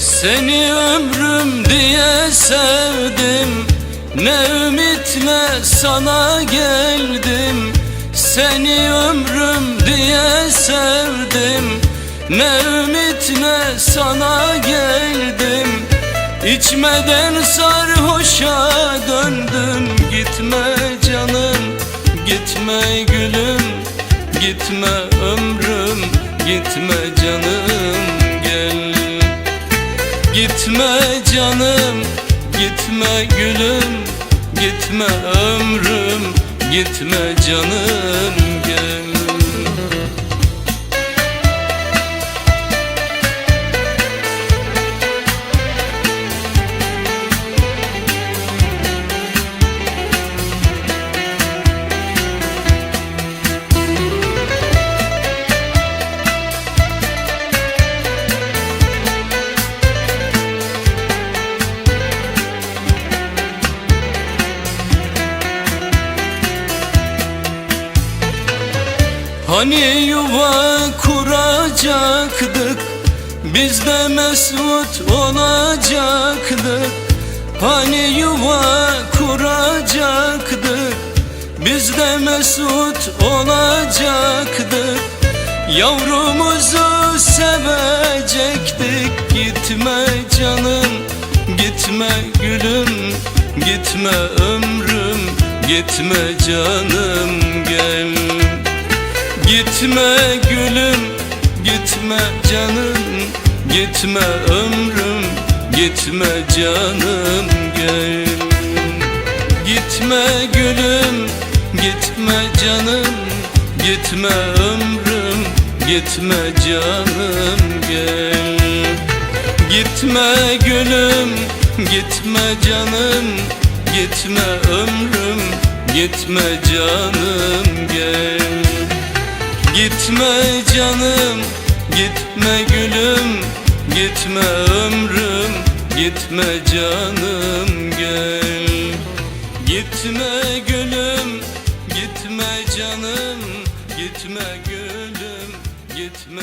Seni ömrüm diye sevdim. Ne ümitle sana geldim. Seni ömrüm diye sevdim. Ne ümitle sana geldim. İçmeden sarhoşa döndüm. Gitme canım, gitme gülüm. Gitme ömrüm, gitme canım Gitme canım, gitme gülüm Gitme ömrüm, gitme canım Hani yuva kuracaktık Biz de mesut olacaktık. Hani yuva kuracaktık Biz de mesut olacaktık. Yavrumuzu sevecektik Gitme canım, gitme gülüm Gitme ömrüm, gitme canım Gitme gülüm, gitme canım Gitme ömrüm, gitme canım gel. Gitme gülüm, gitme canım Gitme ömrüm, gitme canım gel. Gitme gülüm, gitme canım Gitme ömrüm, gitme canım gel Gitme canım, gitme gülüm Gitme ömrüm, gitme canım gel Gitme gülüm, gitme canım Gitme gülüm, gitme